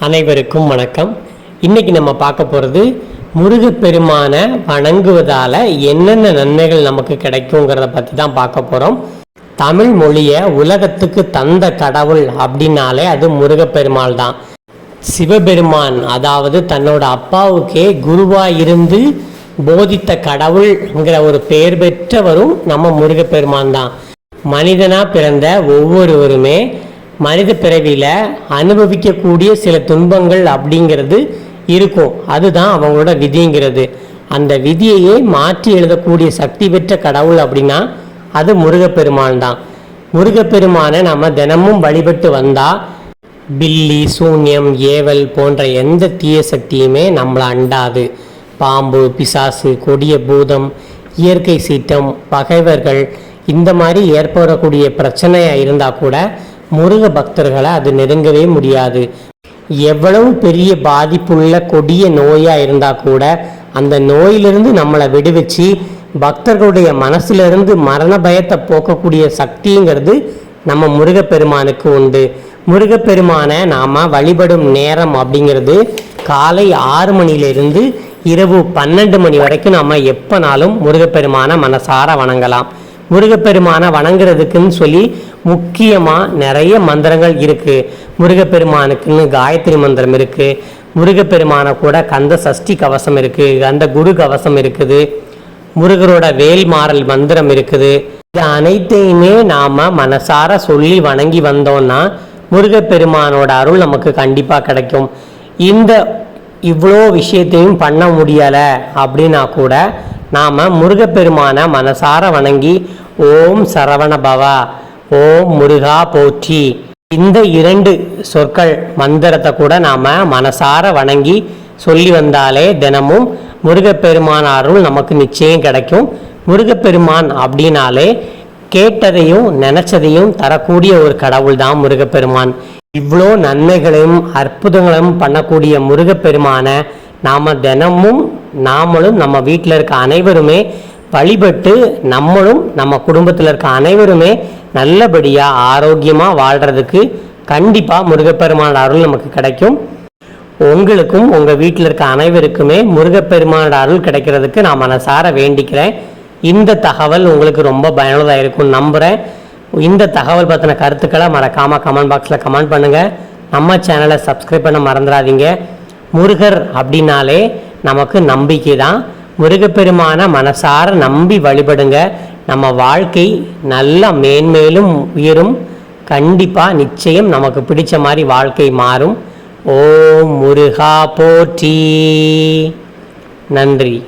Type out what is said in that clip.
அனைவருக்கும் வணக்கம். இன்னைக்கு நம்ம பார்க்க போகிறது முருகப்பெருமானை வணங்குவதால் என்னென்ன நன்மைகள் நமக்கு கிடைக்குங்கிறத பற்றி தான் பார்க்க போகிறோம் தமிழ் மொழியை உலகத்துக்கு தந்த கடவுள் அப்படின்னாலே அது முருகப்பெருமாள் தான். சிவபெருமான் அதாவது தன்னோட அப்பாவுக்கே குருவாக இருந்து போதித்த கடவுள்ங்கிற ஒரு பெயர் பெற்றவரும் நம்ம முருகப்பெருமான் தான். மனிதனா பிறந்த ஒவ்வொருவருமே மனித பிறவியில் அனுபவிக்கக்கூடிய சில துன்பங்கள் அப்படிங்கிறது இருக்கும். அதுதான் அவங்களோட விதிங்கிறது. அந்த விதியையே மாற்றி எழுதக்கூடிய சக்தி பெற்ற கடவுள் அப்படின்னா அது முருகப்பெருமான் தான். முருகப்பெருமானை நம்ம தினமும் வழிபட்டு வந்தால் பில்லி சூன்யம் ஏவல் போன்ற எந்த தீய சக்தியுமே நம்மளை அண்டாது. பாம்பு பிசாசு கொடிய பூதம் இயற்கை சீற்றம் பகைவர்கள் இந்த மாதிரி ஏற்படக்கூடிய பிரச்சனையாக இருந்தால் கூட முருக பக்தர்களை அது நெருங்கவே முடியாது. எவ்வளவு பெரிய பாதிப்புள்ள கொடிய நோயாக இருந்தால் கூட அந்த நோயிலிருந்து நம்மளை விடுவிச்சு பக்தர்களுடைய மனசிலிருந்து மரண பயத்தை போக்கக்கூடிய சக்திங்கிறது நம்ம முருகப்பெருமானுக்கு உண்டு. முருகப்பெருமானை நாம் வழிபடும் நேரம் அப்படிங்கிறது காலை ஆறு மணியிலிருந்து இரவு பன்னெண்டு மணி வரைக்கும் நம்ம எப்போனாலும் முருகப்பெருமானை மனசார வணங்கலாம். முருகப்பெருமானை வணங்குறதுக்குன்னு சொல்லி முக்கியமாக நிறைய மந்திரங்கள் இருக்குது முருகப்பெருமானுக்குன்னு காயத்ரி மந்திரம் இருக்குது முருகப்பெருமானை கூட கந்த சஷ்டி கவசம் இருக்குது கந்த குரு கவசம் இருக்குது முருகரோட வேல் மாறல் மந்திரம் இருக்குது. இது அனைத்தையுமே நாம் மனசார சொல்லி வணங்கி வந்தோம்னா முருகப்பெருமானோட அருள் நமக்கு கண்டிப்பாக கிடைக்கும். இந்த இவ்வளோ விஷயத்தையும் பண்ண முடியலை அப்படின்னா கூட நாம் முருகப்பெருமானை மனசார வணங்கி ஓம் சரவண பவா ஓம் முருகா போற்றி. இந்த இரண்டு சொற்கள் மந்திரத்தை கூட நாம் மனசார வணங்கி சொல்லி வந்தாலே தினமும் முருகப்பெருமான் அருள் நமக்கு நிச்சயம் கிடைக்கும். முருகப்பெருமான் அப்படின்னாலே கேட்டதையும் நினைச்சதையும் தரக்கூடிய ஒரு கடவுள் தான் முருகப்பெருமான். இவ்வளோ நன்மைகளையும் அற்புதங்களையும் பண்ணக்கூடிய முருகப்பெருமானை நாம் தினமும் நாமளும் நம்ம வீட்டில் இருக்க அனைவருமே வழிபட்டு நம்மளும் நம்ம குடும்பத்தில் இருக்க அனைவருமே நல்லபடியாக ஆரோக்கியமாக வாழ்கிறதுக்கு கண்டிப்பாக முருகப்பெருமானோட அருள் நமக்கு கிடைக்கும். உங்களுக்கும் உங்கள் வீட்டில் இருக்க அனைவருக்குமே முருகப்பெருமானோட அருள் கிடைக்கிறதுக்கு நான் மனசார வேண்டிக்கிறேன். இந்த தகவல் உங்களுக்கு ரொம்ப பயனுள்ளதாக இருக்கும்னு நம்புகிறேன் இந்த தகவல் பற்றின கருத்துக்களை மறக்காமல் கமெண்ட் பாக்ஸில் கமெண்ட் பண்ணுங்கள் நம்ம சேனலை சப்ஸ்கிரைப் பண்ண மறந்துடாதீங்க. முருகர் அப்படின்னாலே நமக்கு நம்பிக்கை தான் முருகப்பெருமான மனசார நம்பி வழிபடுங்க. நம்ம வாழ்க்கை நல்லா மேன்மேலும் உயரும். கண்டிப்பாக நிச்சயம் நமக்கு பிடிச்ச மாதிரி வாழ்க்கை மாறும். ஓம் முருகா போற்றி. நன்றி.